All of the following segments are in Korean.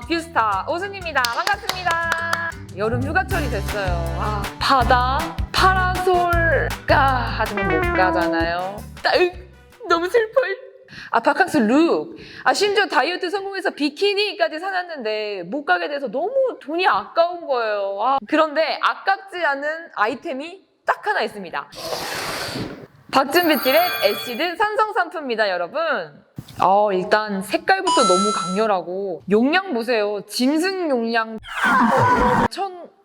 뷰스타 오순입니다. 반갑습니다. 여름 휴가철이 됐어요. 아, 바다, 파라솔 가 하지만 못 가잖아요. 따으, 너무 슬퍼요. 아, 바캉스 룩. 아, 심지어 다이어트 성공해서 비키니까지 사놨는데 못 가게 돼서 너무 돈이 아까운 거예요. 아, 그런데 아깝지 않은 아이템이 딱 하나 있습니다. 박준비질의 애시드 산성 샴푸입니다, 여러분. 어, 일단 색깔부터 너무 강렬하고 용량 보세요. 짐승 용량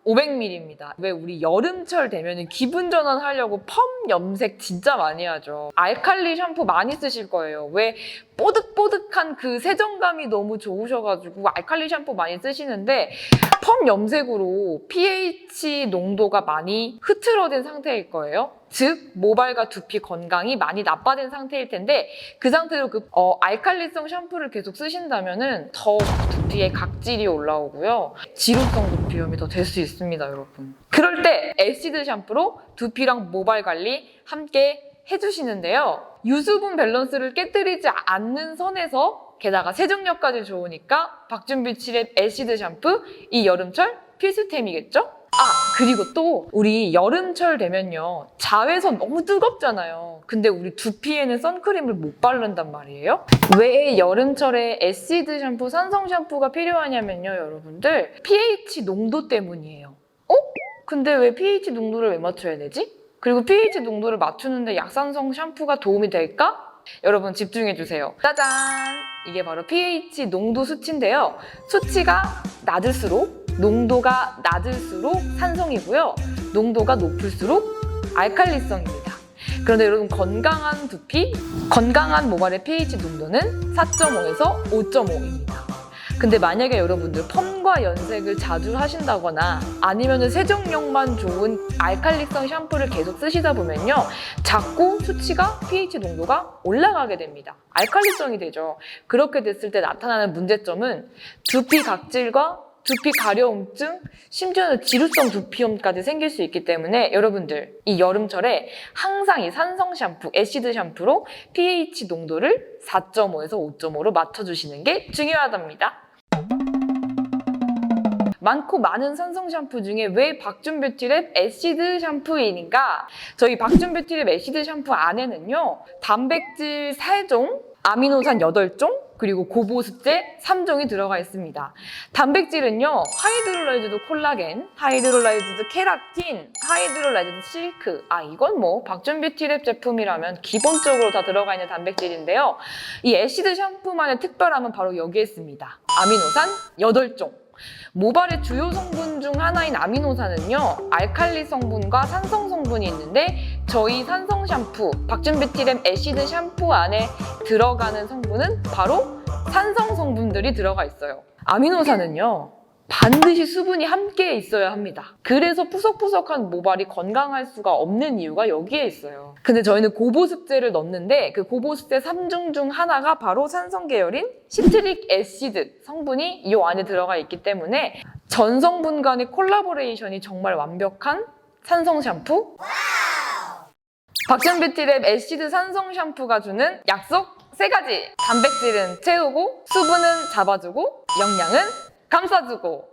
1,500ml입니다. 왜 우리 여름철 되면 기분 전환하려고 펌 염색 진짜 많이 하죠. 알칼리 샴푸 많이 쓰실 거예요. 왜 뽀득뽀득한 그 세정감이 너무 좋으셔가지고 알칼리 샴푸 많이 쓰시는데 펌 염색으로 pH 농도가 많이 흐트러진 상태일 거예요. 즉 모발과 두피 건강이 많이 나빠진 상태일 텐데 그 상태로 그 어, 알칼리성 샴푸를 계속 쓰신다면은 더 두피에 각질이 올라오고요. 지루성 두피염이 더 될 수 있 습니다, 여러분. 그럴 때 애시드 샴푸로 두피랑 모발 관리 함께 해주시는데요. 유수분 밸런스를 깨뜨리지 않는 선에서 게다가 세정력까지 좋으니까 박준비 칠의 애시드 샴푸 이 여름철 필수템이겠죠? 아 그리고 또 우리 여름철 되면요 자외선 너무 뜨겁잖아요 근데 우리 두피에는 선크림을 못 바른단 말이에요 왜 여름철에 애시드 샴푸, 산성 샴푸가 필요하냐면요 여러분들 pH 농도 때문이에요 어? 근데 왜 pH 농도를 왜 맞춰야 되지? 그리고 pH 농도를 맞추는데 약산성 샴푸가 도움이 될까? 여러분 집중해 주세요. 짜잔! 이게 바로 pH 농도 수치인데요. 수치가 낮을수록 농도가 낮을수록 산성이고요. 농도가 높을수록 알칼리성입니다. 그런데 여러분 건강한 두피, 건강한 모발의 pH 농도는 4.5에서 5.5입니다. 근데 만약에 여러분들 펌과 연색을 자주 하신다거나 아니면 세정력만 좋은 알칼리성 샴푸를 계속 쓰시다 보면요 자꾸 수치가 pH 농도가 올라가게 됩니다 알칼리성이 되죠 그렇게 됐을 때 나타나는 문제점은 두피 각질과 두피 가려움증, 심지어는 지루성 두피염까지 생길 수 있기 때문에 여러분들 이 여름철에 항상 이 산성 샴푸, 애시드 샴푸로 pH 농도를 4.5에서 5.5로 맞춰주시는 게 중요하답니다. 많고 많은 산성 샴푸 중에 왜 박준뷰티랩 애시드 샴푸인가? 저희 박준뷰티랩 애시드 샴푸 안에는요 단백질 4종, 아미노산 8종, 그리고 고보습제 3종이 들어가 있습니다. 단백질은요 하이드롤라이즈드 콜라겐, 하이드롤라이즈드 케라틴, 하이드롤라이즈드 실크. 아 이건 뭐 박준뷰티랩 제품이라면 기본적으로 다 들어가 있는 단백질인데요. 이 애시드 샴푸만의 특별함은 바로 여기에 있습니다. 아미노산 8종. 모발의 주요 성분 중 하나인 아미노산은요 알칼리 성분과 산성 성분이 있는데 저희 산성 샴푸 박준비티렘 애시드 샴푸 안에 들어가는 성분은 바로 산성 성분들이 들어가 있어요 아미노산은요 반드시 수분이 함께 있어야 합니다. 그래서 푸석푸석한 모발이 건강할 수가 없는 이유가 여기에 있어요. 근데 저희는 고보습제를 넣는데 그 고보습제 3종 중 하나가 바로 산성 계열인 시트릭 애시드 성분이 이 안에 들어가 있기 때문에 전 성분 간의 콜라보레이션이 정말 완벽한 산성 샴푸. 박준뷰티랩 애시드 산성 샴푸가 주는 약속 세 가지. 단백질은 채우고, 수분은 잡아주고, 영양은 감싸주고.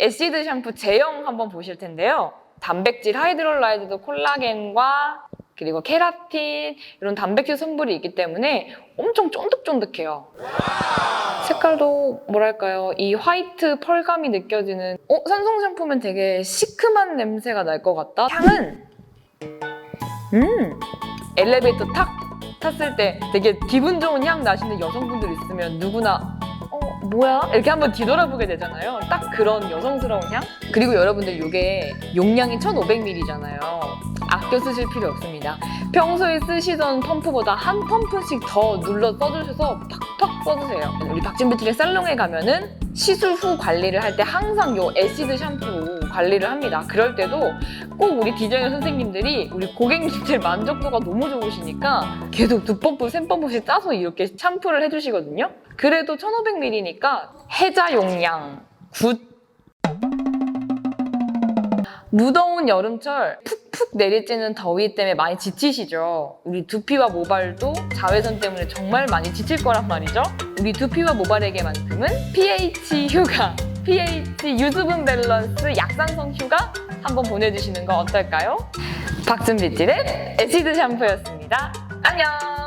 애시드 샴푸 제형 한번 보실 텐데요. 단백질 하이드롤라이즈드 콜라겐과 그리고 케라틴 이런 단백질 성분이 있기 때문에 엄청 쫀득쫀득해요. 색깔도 뭐랄까요 이 화이트 펄감이 느껴지는 어 산성 샴푸면 되게 시큼한 냄새가 날 것 같다. 향은 음 엘리베이터 탁 탔을 때 되게 기분 좋은 향 나시는 여성분들 있으면 누구나 어 뭐야 이렇게 한번 뒤돌아보게 되잖아요. 딱 그런 여성스러운 향. 그리고 여러분들 이게 용량이 1,500ml잖아요. 아껴 쓰실 필요 없습니다. 평소에 쓰시던 펌프보다 한 펌프씩 더 눌러 써주셔서 팍팍 써주세요. 우리 박진비틀의 살롱에 가면은 시술 후 관리를 할 때 항상 요 애시드 샴푸로 관리를 합니다. 그럴 때도 꼭 우리 디자이너 선생님들이 우리 고객님들 만족도가 너무 좋으시니까 계속 두 펌프, 세 펌프씩 짜서 이렇게 샴푸를 해주시거든요. 그래도 1500ml니까 해자 용량 굿 무더운 여름철 푹 푹 내리쬐는 더위 때문에 많이 지치시죠? 우리 두피와 모발도 자외선 때문에 정말 많이 지칠 거란 말이죠? 우리 두피와 모발에게만큼은 pH 휴가, pH 유수분 밸런스 약산성 휴가 한번 보내주시는 거 어떨까요? 박준비질의 에시드 샴푸였습니다. 안녕!